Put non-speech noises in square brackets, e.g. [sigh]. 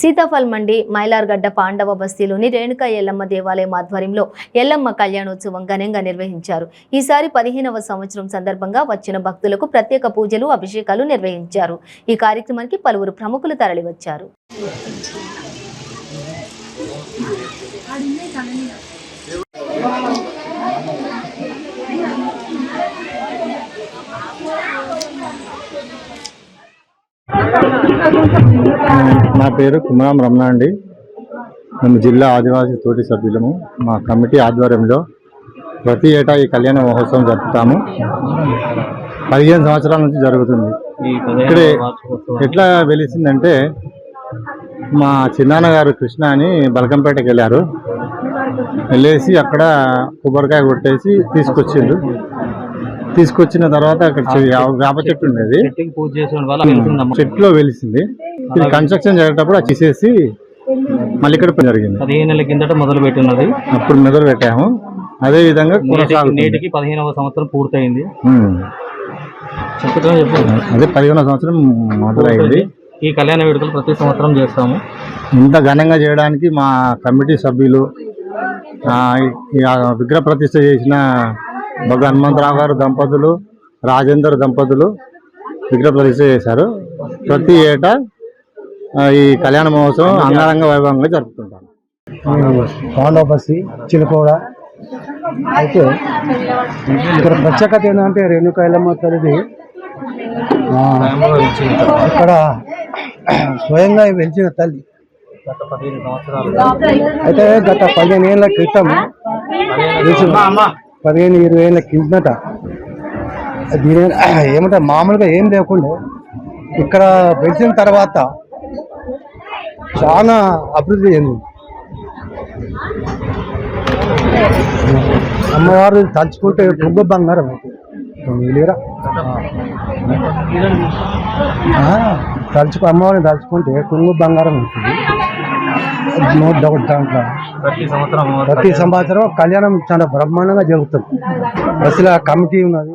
సీతాఫల్ మండి మైలార్గడ్డ పాండవ బస్తీలోని రేణుకా ఎల్లమ్మ దేవాలయం ఆధ్వర్యంలో ఎల్లమ్మ కళ్యాణోత్సవం ఘనంగా నిర్వహించారు. ఈసారి పదిహేనవ సంవత్సరం సందర్భంగా వచ్చిన భక్తులకు ప్రత్యేక పూజలు అభిషేకాలు నిర్వహించారు. ఈ కార్యక్రమానికి పలువురు ప్రముఖులు తరలివచ్చారు. నా పేరు కుమరాం రమణ అండి. మేము జిల్లా ఆదివాసీ తోటి సభ్యులము. మా కమిటీ ఆధ్వర్యంలో ప్రతి ఏటా ఈ కళ్యాణ మహోత్సవం జరుపుతాము. పదిహేను సంవత్సరాల నుంచి జరుగుతుంది. ఇక్కడే ఎట్లా వెలిసిందంటే మా చిన్నాన్న గారు కృష్ణ అని బలకంపేటకి వెళ్ళారు. వెళ్ళేసి అక్కడ కొబ్బరికాయ కొట్టేసి తీసుకొచ్చిండు తీసుకొచ్చిన తర్వాత అక్కడ వేప చెట్టు ఉండేది. చెట్లో వెలిసింది. ఇది కన్స్ట్రక్షన్ జరిగేటప్పుడు అది తీసేసి మళ్ళీ ఇక్కడ జరిగింది. పదిహేను నెలల కిందట మొదలు పెట్టినది అప్పుడు మొదలు పెట్టాము అదే విధంగా నేటికి పదిహేనవ సంవత్సరం పూర్తయింది. అదే పదిహేనో సంవత్సరం మొదలైంది. ఈ కళ్యాణ వేడుకలు ప్రతి సంవత్సరం చేస్తాము. ఇంత ఘనంగా చేయడానికి మా కమిటీ సభ్యులు విగ్రహ ప్రతిష్ట చేసిన హనుమంతరావు గారు దంపతులు రాజేందర్ దంపతులు విగ్రహ ప్రతిష్ట చేశారు. ప్రతి ఏటా ఈ కళ్యాణ మహోత్సవం అంగరంగ వైభవంగా జరుపుకుంటాం పాండవ బస్సి చిలుకోడ. అయితే ఇక్కడ ప్రత్యేకత ఏంటంటే రేణుకా ఎల్లమ్మ తల్లిది ఇక్కడ స్వయంగా వెలిచిన తల్లి. గత పదిహేను సంవత్సరాలు అయితే గత పదిహేను ఏళ్ళ క్రితం పదిహేను ఇరవై ఏళ్ళ కిందట. దీని [clears throat] ఏమంటే మామూలుగా ఏం లేకుండా ఇక్కడ పెంచిన తర్వాత చాలా అభివృద్ధి చెందింది. అమ్మవారు తలుచుకుంటే పొగ్గు బంగారం లేరా. తలుచుకు అమ్మవారిని తలుచుకుంటే కుంగు బంగారం ఉంటుంది. నో డౌట్ దాంట్లో. ప్రతి సంవత్సరం ప్రతి సంవత్సరం కళ్యాణం చాలా బ్రహ్మాండంగా జరుగుతుంది. ఆ కమిటీ ఉన్నది.